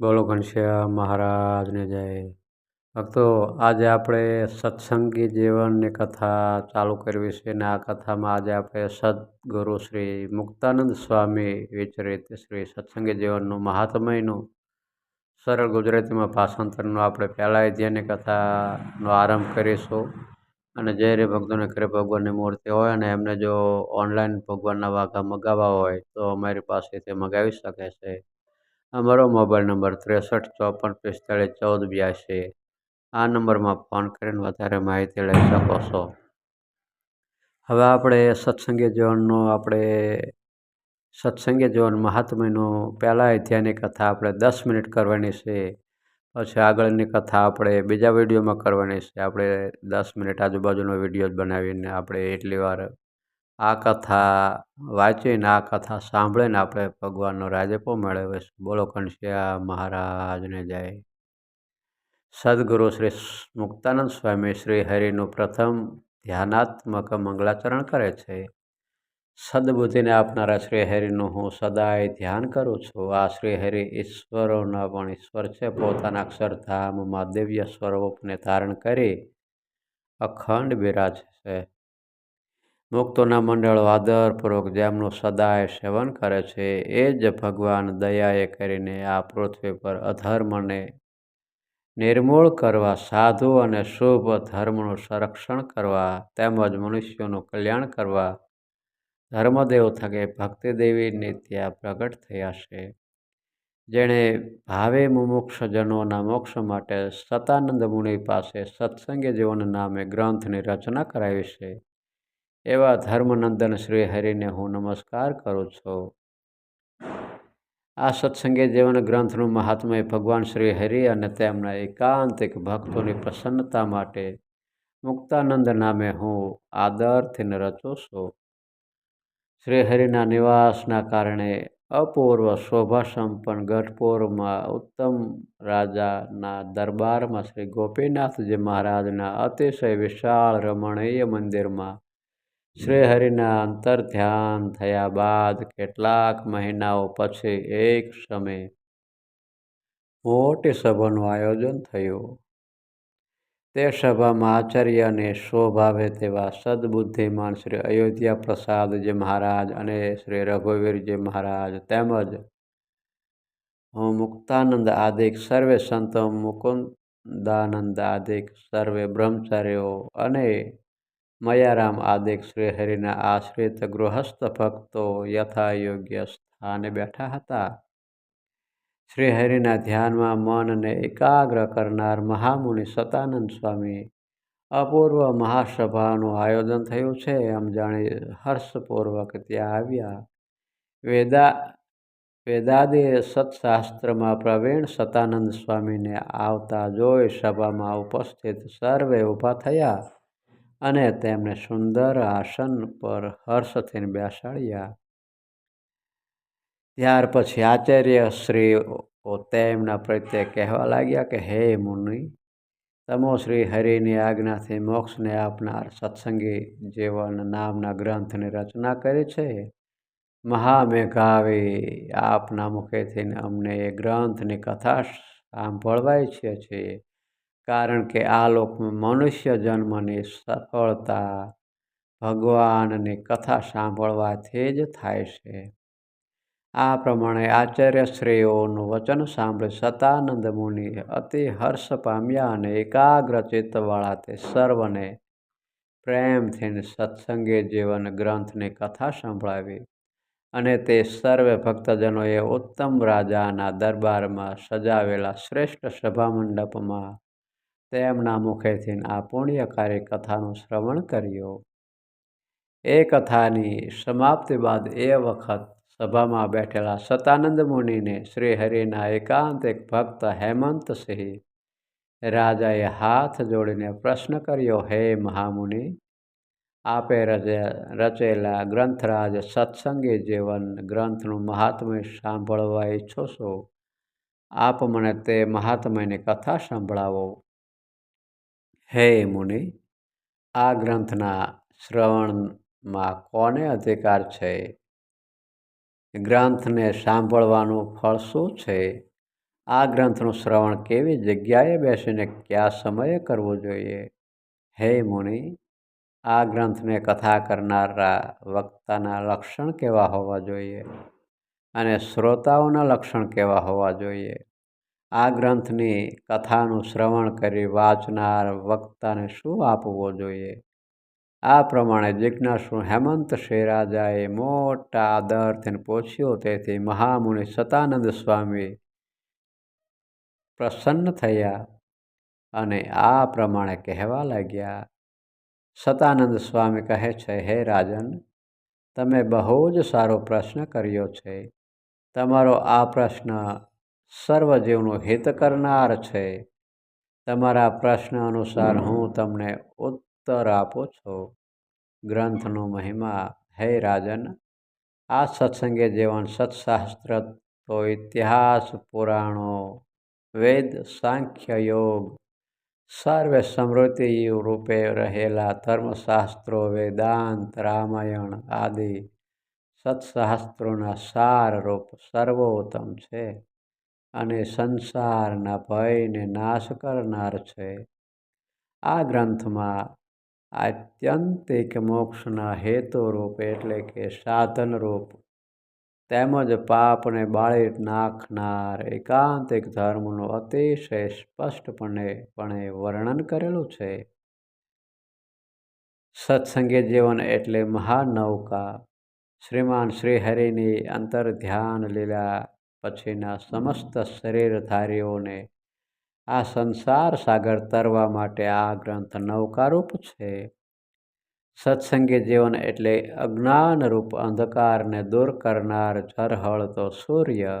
બોલો ઘનશ્યામ મહારાજને જય. ભક્તો, આજે આપણે સત્સંગી જીવનની કથા ચાલુ કરવી છે અને આ કથામાં આજે આપણે સદગુરુ શ્રી મુક્તાનંદ સ્વામી વિચરિત શ્રી સત્સંગી જીવનનું મહાત્મયનું સરળ ગુજરાતીમાં ભાષાંતરનું આપણે પહેલાં અધ્યાયની કથાનો આરંભ કરીશું. અને જે રે ભક્તોને ઘરે ભગવાનની મૂર્તિ હોય અને એમને જો ઓનલાઈન ભગવાનના વાઘા મગાવવા હોય તો અમારી પાસેથી મગાવી શકે છે. અમારો મોબાઈલ નંબર ત્રેસઠ, ચોપન, પિસ્તાળીસ, ચૌદ બ્યાસી આ નંબરમાં ફોન કરીને વધારે માહિતી લઈ શકો છો. હવે આપણે સત્સંગી જીવનનું આપણે સત્સંગી જીવન મહાત્મ્યનું પહેલાં અધ્યાયની કથા આપણે દસ મિનિટ કરવાની છે. પછી આગળની કથા આપણે બીજા વિડીયોમાં કરવાની છે. આપણે દસ મિનિટ આજુબાજુનો વીડિયો જ બનાવીને આપણે એટલી વાર આ કથા વાંચીને, આ કથા સાંભળીને આપણે ભગવાનનો રાજપો મેળવે છે બોલો ઘનશ્યામ મહારાજને જય. સદગુરુ શ્રી મુક્તાનંદ સ્વામી શ્રી હરિનું પ્રથમ ધ્યાનાત્મક મંગલાચરણ કરે છે. સદબુદ્ધિને આપનારા શ્રી હરિનું હું સદાય ધ્યાન કરું છું. આ શ્રી હરિ ઈશ્વરોના પણ ઈશ્વર છે. પોતાના અક્ષરધામમાં દિવ્ય સ્વરૂપને ધારણ કરી અખંડ બિરાજ છે. મુક્તોના મંડળો આદરપૂર્વક જેમનું સદાય સેવન કરે છે, એ જ ભગવાન દયાએ કરીને આ પૃથ્વી પર અધર્મને નિર્મૂળ કરવા, સાધુ અને શુભ ધર્મનું સંરક્ષણ કરવા તેમજ મનુષ્યોનું કલ્યાણ કરવા ધર્મદેવ થકે ભક્તિદેવી ત્યાં પ્રગટ થયા છે. જેણે ભાવે મુમુક્ષજનોના મોક્ષ માટે સતાનંદ મુનિ પાસે સત્સંગી જીવન નામે ગ્રંથની રચના કરાવી છે. એવા ધર્મનંદન શ્રી હરિને હું નમસ્કાર કરું છું. આ સત્સંગી જીવન ગ્રંથનું મહાત્મય ભગવાન શ્રી હરિ અને તેમના એકાંતિક ભક્તોની પ્રસન્નતા માટે મુક્તાનંદ નામે હું આદરથી રચું છું. શ્રી હરિના નિવાસના કારણે અપૂર્વ શોભા સંપન્ન ગઢપુરમાં ઉત્તમ રાજાના દરબારમાં શ્રી ગોપીનાથજી મહારાજના અતિશય વિશાળ રમણીય મંદિરમાં શ્રી હરિના અંતર ધ્યાન થયા બાદ કેટલાક મહિનાઓ પછી એક સમયે મોટી સભાનું આયોજન થયું. તે સભામાં આચાર્યને શોભાવે તેવા સદબુદ્ધિમાન શ્રી અયોધ્યા પ્રસાદજી મહારાજ અને શ્રી રઘુવીરજી મહારાજ તેમજ હું મુક્તાનંદ આદિક, સર્વે સંતો મુકુંદાનંદ આદિક, સર્વે બ્રહ્મચારીઓ અને મયારામ આદિક શ્રીહરિના આશ્રિત ગૃહસ્થ ભક્તો યથા યોગ્ય સ્થાને બેઠા હતા શ્રીહરિના ધ્યાનમાં મનને એકાગ્ર કરનાર મહામુનિ સતાનંદ સ્વામી અપૂર્વ મહાસભાનું આયોજન થયું છે એમ જાણી હર્ષપૂર્વક ત્યાં આવ્યા વેદા વેદાદે સત્શાસ્ત્રમાં પ્રવીણ સતાનંદ સ્વામીને આવતા જોઈ સભામાં ઉપસ્થિત સર્વે ઊભા થયા અને તેમને સુંદર આસન પર હર્ષથી બેસાડ્યા. ત્યાર પછી આચાર્ય શ્રી તેમના પ્રત્યે કહેવા લાગ્યા કે, હે મુનિ, તમો શ્રી હરિની આજ્ઞાથી મોક્ષને આપનાર સત્સંગી જીવન નામના ગ્રંથની રચના કરી છે. મહામેઘાવી આપના મુખેથી અમને એ ગ્રંથની કથા સાંભળવાય ઈચ્છીએ છીએ કારણ કે આ લોકમાં મનુષ્ય જન્મની સફળતા ભગવાનની કથા સાંભળવાથી જ થાય છે. આ પ્રમાણે આચાર્યશ્રીઓનું વચન સાંભળી સતાનંદ મુનિ અતિ હર્ષ પામ્યા અને એકાગ્ર ચિત્તવાળા તે સર્વને પ્રેમથી સત્સંગે જીવન ગ્રંથની કથા સંભળાવી અને તે સર્વે ભક્તજનોએ ઉત્તમ રાજાના દરબારમાં સજાવેલા શ્રેષ્ઠ સભા મંડપમાં તેમના મુખેથી આ પુણ્યકારી કથાનું શ્રવણ કર્યું. એ કથાની સમાપ્તિ બાદ એ વખત સભામાં બેઠેલા સતાનંદ મુનિને શ્રી હરિના એકાંતિક ભક્ત હેમંતસિંહ રાજાએ હાથ જોડીને પ્રશ્ન કર્યો, હે મહામુનિ, આપે રચેલા ગ્રંથરાજ સત્સંગી જીવન ગ્રંથનું મહાત્મ્ય સાંભળવા ઈચ્છો છો. આપ મને તે મહાત્મ્યની કથા સંભળાવો. હે મુનિ, આ ગ્રંથના શ્રવણમાં કોને અધિકાર છે? ગ્રંથને સાંભળવાનું ફળ શું છે? આ ગ્રંથનું શ્રવણ કેવી જગ્યાએ બેસીને કયા સમયે કરવું જોઈએ? હે મુનિ, આ ગ્રંથને કથા કરનારા વક્તાના લક્ષણ કેવા હોવા જોઈએ? અને શ્રોતાઓના લક્ષણ કેવા હોવા જોઈએ? આ ગ્રંથની કથાનું શ્રવણ કરી વાંચનાર વક્તાને શું આપવો જોઈએ? આ પ્રમાણે જિજ્ઞાસુ હેમંત શેરાજાએ મોટા આદરથી પૂછ્યો. તેથી મહામુનિ સતાનંદ સ્વામી પ્રસન્ન થયા અને આ પ્રમાણે કહેવા લાગ્યા. સતાનંદ સ્વામી કહે છે, હે રાજન, તમે બહુ જ સારો પ્રશ્ન કર્યો છે. તમારો આ પ્રશ્ન સર્વજીવનું હિત કરનાર છે. તમારા પ્રશ્ન અનુસાર હું તમને ઉત્તર આપું છું. ગ્રંથનો મહિમા હે રાજન આ સત્સંગે જીવન સત્શાસ્ત્ર તો ઇતિહાસ પુરાણો વેદ સાંખ્ય યોગ સર્વે સમૃદ્ધિ રૂપે રહેલા ધર્મશાસ્ત્રો વેદાંત રામાયણ આદિ સત્શાસ્ત્રોના સારરૂપ સર્વોત્તમ છે. અને સંસારના ભયને નાશ કરનાર છે. આ ગ્રંથમાં આત્યંતિક મોક્ષના હેતુરૂપ એટલે કે સાધનરૂપ તેમજ પાપને બાળી નાખનાર એકાંતિક ધર્મનું અતિશય સ્પષ્ટપણે પણ વર્ણન કરેલું છે. સત્સંગી જીવન એટલે મહાનૌકા. શ્રીમાન શ્રીહરિની અંતર ધ્યાન લીલા પછીના સમસ્ત શરીરધારીઓને આ સંસાર સાગર તરવા માટે આ ગ્રંથ નવકારૂપ છે. સત્સંગી જીવન એટલે અજ્ઞાનરૂપ અંધકારને દૂર કરનાર ઝરહળતો સૂર્ય,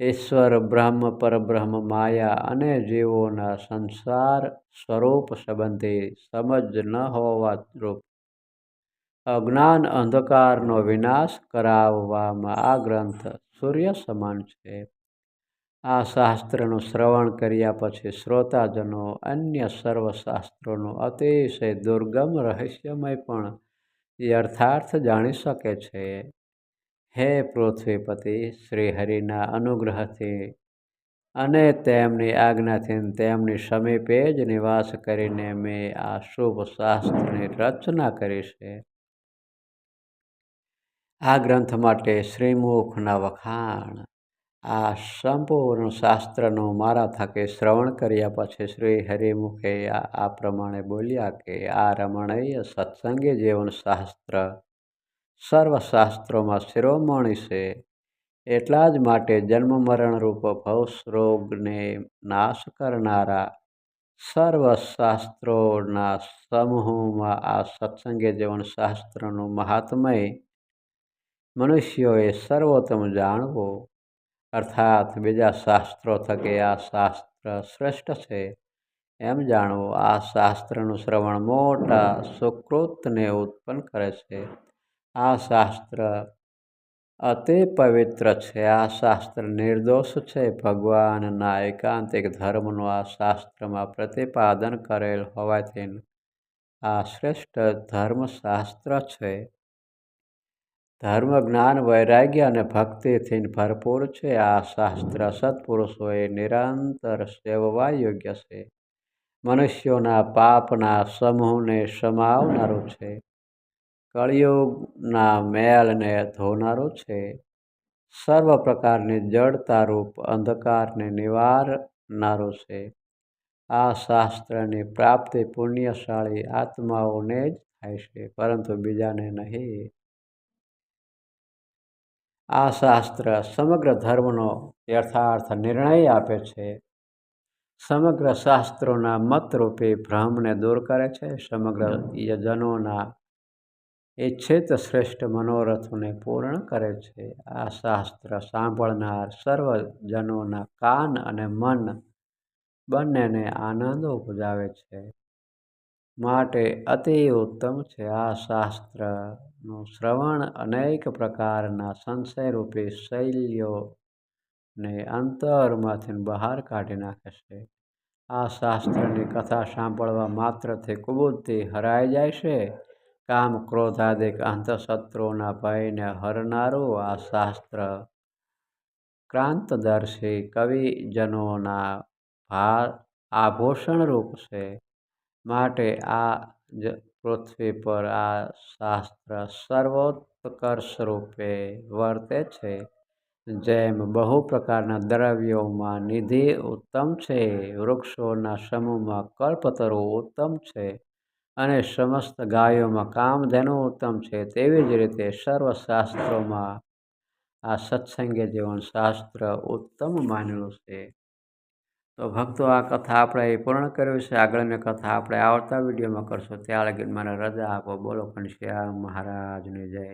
ઈશ્વર, બ્રહ્મ, પરબ્રહ્મ, માયા અને જીવોના સંસાર સ્વરૂપ સંબંધી સમજ ન હોવા રૂપ. અજ્ઞાન અંધકારનો વિનાશ કરાવવામાં આ ગ્રંથ સૂર્ય સમાન છે. આ શાસ્ત્રનું શ્રવણ કર્યા પછી શ્રોતાજનો અન્ય સર્વ શાસ્ત્રોનું અતિશય દુર્ગમ રહસ્યમય પણ યર્થાર્થ જાણી શકે છે. હે પૃથ્વીપતિ, શ્રીહરિના અનુગ્રહથી અને તેમની આજ્ઞાથી તેમની સમીપે જ નિવાસ કરીને મેં આ શુભ શાસ્ત્રની રચના કરી છે. આ ગ્રંથ માટે શ્રીમુખના વખાણ આ સંપૂર્ણ શાસ્ત્રનું મારા થકે શ્રવણ કર્યા પછી શ્રી હરિમુખે આ પ્રમાણે બોલ્યા કે આ રમણીય સત્સંગી જીવન શાસ્ત્ર. સર્વશાસ્ત્રોમાં શિરોમણી છે. એટલા જ માટે જન્મ મરણ રૂપ ભવરોગને નાશ કરનારા સર્વશાસ્ત્રોના સમૂહમાં આ સત્સંગે જીવન શાસ્ત્રનું મહાત્મય મનુષ્યોએ સર્વોત્તમ જાણવું, અર્થાત બીજા શાસ્ત્રો થકે આ શાસ્ત્ર શ્રેષ્ઠ છે, એમ જાણવું, આ શાસ્ત્રનું શ્રવણ મોટા સુકૃતને ઉત્પન્ન કરે છે. આ શાસ્ત્ર અતિ પવિત્ર છે, આ શાસ્ત્ર નિર્દોષ છે. ભગવાનના એકાંતિક ધર્મનું આ શાસ્ત્રમાં પ્રતિપાદન કરેલ હોવાથી આ શ્રેષ્ઠ ધર્મશાસ્ત્ર છે. ધર્મ જ્ઞાન વૈરાગ્ય અને ભક્તિથી ભરપૂર છે. આ શાસ્ત્ર સત્પુરુષોએ નિરંતર સેવવા યોગ્ય છે. મનુષ્યોના પાપના સમૂહને સમાવનારું છે. કળિયુગના મેલને ધોનારું છે. સર્વ પ્રકારની જડતારૂપ અંધકારને નિવારનારું છે. આ શાસ્ત્રની પ્રાપ્તિ પુણ્યશાળી આત્માઓને જ થાય છે, પરંતુ બીજાને નહીં. આ શાસ્ત્ર સમગ્ર ધર્મનો યથાર્થ નિર્ણય આપે છે. સમગ્ર શાસ્ત્રોના મતરૂપે ભ્રમને દૂર કરે છે. સમગ્ર યજનોના ઈચ્છિત શ્રેષ્ઠ મનોરથોને પૂર્ણ કરે છે. આ શાસ્ત્ર સાંભળનાર સર્વજનોના કાન અને મન બંનેને આનંદ ઉપજાવે છે. માટે અતિ ઉત્તમ છે આ શાસ્ત્રનું શ્રવણ અનેક પ્રકારના સંશયરૂપી શૈલીઓને અંતરમાંથી બહાર કાઢી નાખે છે. આ શાસ્ત્રની કથા સાંભળવા માત્રથી કુબુદ્ધિ હરાઈ જાય છે. કામ ક્રોધાદિક અંતઃશત્રુઓના ભયને હરનારું આ શાસ્ત્ર. ક્રાંતદર્શી કવિજનોના આભૂષણરૂપ છે. માટે આ જ પૃથ્વી પર આ શાસ્ત્ર સર્વોત્કર્ષરૂપે વર્તે છે, જેમ બહુ પ્રકારના દ્રવ્યોમાં નિધિ ઉત્તમ છે, વૃક્ષોના સમૂહમાં કલ્પતરુ ઉત્તમ છે અને સમસ્ત ગાયોમાં કામધેનુ ઉત્તમ છે. તેવી જ રીતે સર્વ શાસ્ત્રોમાં આ સત્સંગે જીવન શાસ્ત્ર ઉત્તમ માનેલું છે. તો ભક્તો આ કથા આપણે પૂર્ણ કરવી છે. આગળની કથા આપણે આવતા વિડીયોમાં કરશું. ત્યાં લગી મને રજા આપો. બોલો ઘનશ્યામ મહારાજની જય.